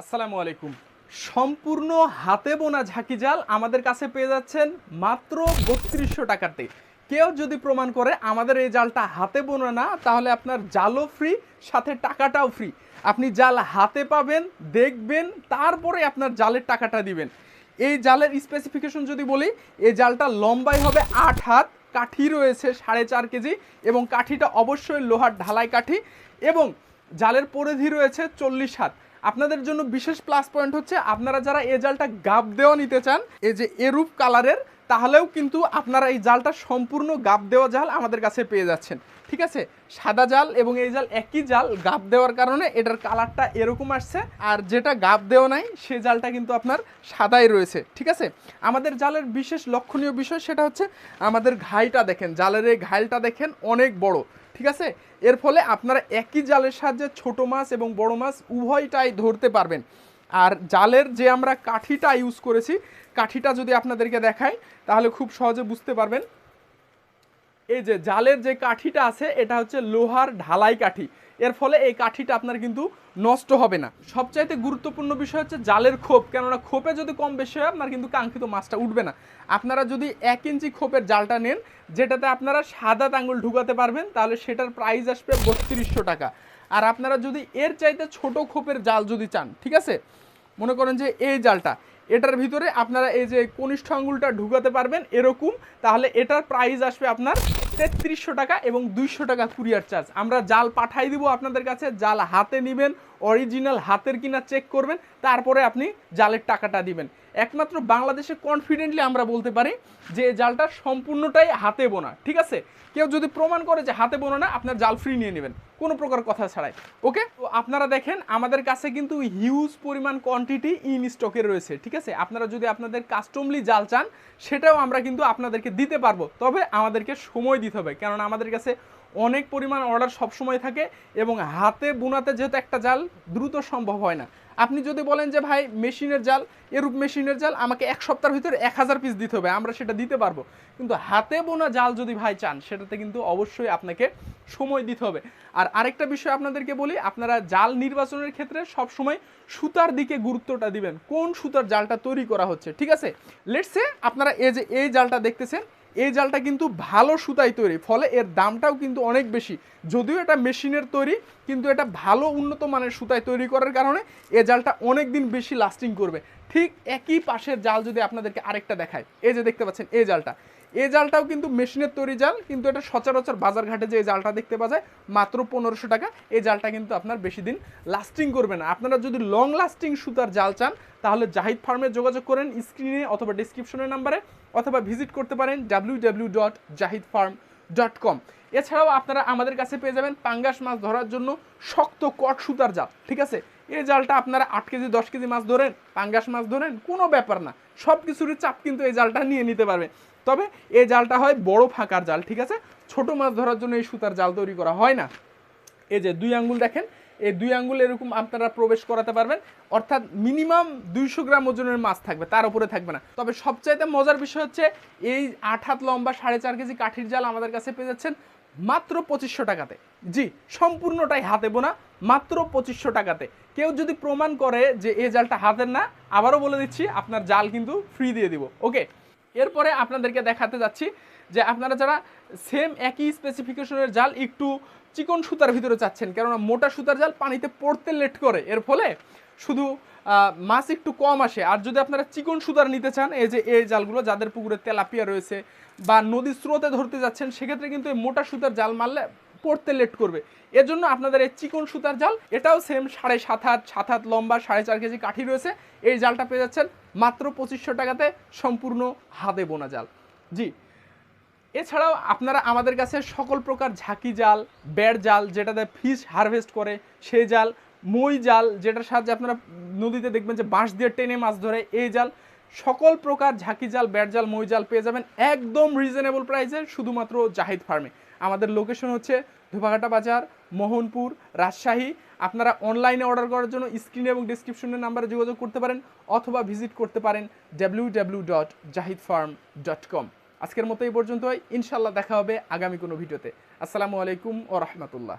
আসসালামু আলাইকুম। সম্পূর্ণ হাতে বোনা ঝাঁকি জাল আমাদের কাছে পেয়ে যাচ্ছেন মাত্র বত্রিশশো টাকাতে। কেউ যদি প্রমাণ করে আমাদের এই জালটা হাতে বোনা না, তাহলে আপনার জালও ফ্রি সাথে টাকাটাও ফ্রি আপনি জাল হাতে পাবেন, দেখবেন, তারপরে আপনার জালের টাকাটা দিবেন। এই জালের স্পেসিফিকেশন যদি বলি, এই জালটা লম্বাই হবে আট হাত, কাঠি রয়েছে সাড়ে চার কেজি এবং কাঠিটা অবশ্যই লোহার ঢালাই কাঠি এবং জালের পরিধি রয়েছে চল্লিশ হাত। আপনাদের জন্য বিশেষ প্লাস পয়েন্ট হচ্ছে আপনারা যারা এ জালটা গাব দেওয়া নিতে চান, এই যে এরূপ কালারের তাহলেও কিন্তু আপনারা এই জালটা সম্পূর্ণ গাব দেওয়া জাল আমাদের কাছে পেয়ে যাচ্ছেন। ঠিক আছে? সাদা জাল এবং এই জাল একই জাল গাব দেওয়ার কারণে এটার কালারটা এরকম আসছে, আর যেটা গাব দেওয়া নাই, সে জালটা কিন্তু আপনার সাদাই রয়েছে। ঠিক আছে? আমাদের জালের বিশেষ লক্ষণীয় বিষয় সেটা হচ্ছে আমাদের ঘাইটা দেখেন, জালের এই ঘাইলটা দেখেন অনেক বড়। ঠিক আছে? এর ফলে আপনারা একই জালের সাহায্যে ছোট মাছ এবং বড় মাছ উভয়টাই ধরতে পারবেন। আর জালের যে আমরা কাঠিটা ইউজ করেছি, কাঠিটা যদি আপনাদেরকে দেখাই, তাহলে খুব সহজে বুঝতে পারবেন এই যে জালের যে কাঠিটা আছে, এটা হচ্ছে লোহার ঢালাই কাঠি। এর ফলে এই কাঠিটা আপনার কিন্তু নষ্ট হবে না। সবচাইতে গুরুত্বপূর্ণ বিষয় হচ্ছে জালের খোপ, কেননা খোপে যদি কম বেশি হয়, আপনার কিন্তু কাঙ্ক্ষিত মাছটা উঠবে না। আপনারা যদি এক ইঞ্চি খোপের জালটা নেন, যেটাতে আপনারা সাদা আঙুল ঢুকাতে পারবেন, তাহলে সেটার প্রাইস আসবে বত্রিশশো টাকা। আর আপনারা যদি এর চাইতে ছোট খোপের জাল যদি চান, ঠিক আছে? মনে করেন যে এই জালটা এটার ভিতরে আপনারা এই যে কনিষ্ঠ আঙ্গুলটা ঢুকাতে পারবেন এরকম, তাহলে এটার প্রাইস আসবে আপনার তেত্রিশশো টাকা এবং দুইশো টাকা কুরিয়ার চার্জ আমরা জাল পাঠাই দিব আপনাদের কাছে, জাল হাতে নেবেন অরিজিনাল হাতের কিনা চেক করবেন, তারপরে আপনি জালের টাকাটা দিবেন। একমাত্র বাংলাদেশে কনফিডেন্টলি আমরা বলতে পারি যে জালটা সম্পূর্ণটাই হাতে বোনা, ঠিক আছে? কেউ যদি প্রমাণ করে যে হাতে বোনা না, আপনার জাল ফ্রি নিয়ে নেবেন, কোনো প্রকার কথা ছাড়াই, ওকে? তো আপনারা দেখেন, আমাদের কাছে কিন্তু হিউজ পরিমাণ কোয়ান্টিটি ইন স্টকে রয়েছে, ঠিক আছে? আপনারা যদি আপনাদের কাস্টমলি জাল চান, সেটাও আমরা কিন্তু আপনাদেরকে দিতে পারব, তবে আমাদেরকে সময় দিতে হবে, কেননা আমাদের কাছে অনেক পরিমাণ অর্ডার সবসময় থাকে এবং হাতে বোনাতে যেহেতু একটা জাল, দ্রুত সম্ভব হয় না। আপনি যদি বলেন যে, ভাই, মেশিনের জাল, এরূপ মেশিনের জাল, আমাকে এক সপ্তাহের ভিতরে এক হাজার পিস দিতে হবে, আমরা সেটা দিতে পারব। কিন্তু হাতে বোনা জাল যদি ভাই চান, সেটাতে কিন্তু অবশ্যই আপনাকে সময় দিতে হবে। আর আরেকটা বিষয় আপনাদেরকে বলি, আপনারা জাল নির্বাচনের ক্ষেত্রে সবসময় সুতার দিকে গুরুত্বটা দিবেন। কোন সুতার জালটা তৈরি করা হচ্ছে, ঠিক আছে? লেটসে আপনারা এই যে, এই জালটা দেখতেছেন এই জালটা কিন্তু ভালো সুতাই তৈরি, ফলে এর দামটাও কিন্তু অনেক বেশি। যদিও এটা মেশিনের তৈরি, কিন্তু এটা ভালো উন্নত মানের সুতায় তৈরি করার কারণে এ জালটা অনেক দিন বেশি লাস্টিং করবে। ঠিক একই পাশের জাল যদি আপনাদেরকে আরেকটা দেখায় এই যে দেখতে পাচ্ছেন এই জালটা। এই জালটাও কিন্তু মেশিনের তৈরি জাল, কিন্তু এটা সচরাচর বাজার ঘাটে যে জালটা দেখতে পাওয়া যায়, মাত্র পনেরোশো টাকা, এই জালটা কিন্তু আপনার বেশি দিন লাস্টিং করবে না। আপনারা যদি লং লাস্টিং সুতার জাল চান, তাহলে জাহিদ ফার্মে যোগাযোগ করেন স্ক্রিনে অথবা ডিসক্রিপশনের নাম্বারে অথবা ভিজিট করতে পারেন W W dot Zahid farm dot com এছাড়াও আপনারা আমাদের কাছে পেয়ে যাবেন পাঙ্গাস মাছ ধরার জন্য শক্ত কট সুতার জাল, ঠিক আছে? এই জালটা আপনারা আট কেজি, দশ কেজি মাছ ধরেন, পাঙ্গাস মাছ ধরেন, কোনো ব্যাপার না সব কিছুরই চাপ কিন্তু এই জালটা নিয়ে নিতে পারবে। তবে এই জালটা হয় বড় ফাঁকার জাল, ঠিক আছে? ছোট মাছ ধরার জন্য এই সুতার জাল তৈরি করা হয় না। এই যে দুই আঙ্গুল দেখেন এই দুই আঙ্গুল এরকম আপনারা প্রবেশ করাতে পারবেন। অর্থাৎ মিনিমাম দুইশো গ্রাম ওজনের মাছ থাকবে, তার উপরে থাকবে না। তবে সবচাইতে মজার বিষয় হচ্ছে, এই আট হাত লম্বা সাড়ে চার কেজি কাঠির জাল আমাদের কাছে পেয়ে যাচ্ছেন মাত্র পঁচিশশো টাকাতে। জি, সম্পূর্ণটাই হাতে বোনা, মাত্র পঁচিশশো টাকাতে। কেউ যদি প্রমাণ করে যে এই জালটা হাতের না, আবারও বলে দিচ্ছি, আপনার জাল কিন্তু ফ্রি দিয়ে দিব। ওকে এরপরে আপনাদেরকে দেখাতে যাচ্ছি যে আপনারা যারা সেম একই স্পেসিফিকেশনের জাল একটু চিকন সুতার ভিতরে চাচ্ছেন, কেননা মোটা সুতার জাল পানিতে পড়তে লেট করে, এর ফলে শুধু মাছ একটু কম আসে। আর যদি আপনারা চিকন সুতার নিতে চান, এই যে এই জালগুলো যাদের পুকুরে তেলাপিয়া রয়েছে বা নদীর স্রোতে ধরতে যাচ্ছেন, সেক্ষেত্রে কিন্তু এই মোটা সুতার জাল মারলে পড়তে লেট করবে। এর জন্য আপনাদের এই চিকন সুতার জাল, এটাও সেম সাড়ে সাত হাত সাত হাত লম্বা, সাড়ে চার কেজি কাঠি রয়েছে। এই জালটা পেয়ে যাচ্ছেন মাত্র পঁচিশশো টাকাতে সম্পূর্ণ হাতে বোনা জাল। জি, এছাড়াও আপনারা আমাদের কাছে সকল প্রকার ঝাঁকি জাল, বেড় জাল, যেটাতে ফিশ হারভেস্ট করে, সেই জাল, মই জাল, যেটার সাহায্যে আপনারা নদীতে দেখবেন যে বাঁশ দিয়ে টেনে মাছ ধরে, এই জাল সকল প্রকার ঝাঁকি জাল বেড় জাল, মই জাল পেয়ে যাবেন একদম রিজনেবল প্রাইসে শুধুমাত্র জাহিদ ফার্মে। আমাদের লোকেশন হচ্ছে ধোপাঘাটা বাজার, মোহনপুর, রাজশাহী। আপনারা অনলাইনে অর্ডার করার জন্য স্ক্রিনে এবং ডিসক্রিপশনের নাম্বারে যোগাযোগ করতে পারেন অথবা ভিজিট করতে পারেন W W dot Zahid farm dot com আজকের মতো এই পর্যন্তই। ইনশাল্লাহ দেখা হবে আগামী কোনো ভিডিওতে। আসসালামু আলাইকুম ও রহমতুল্লাহ।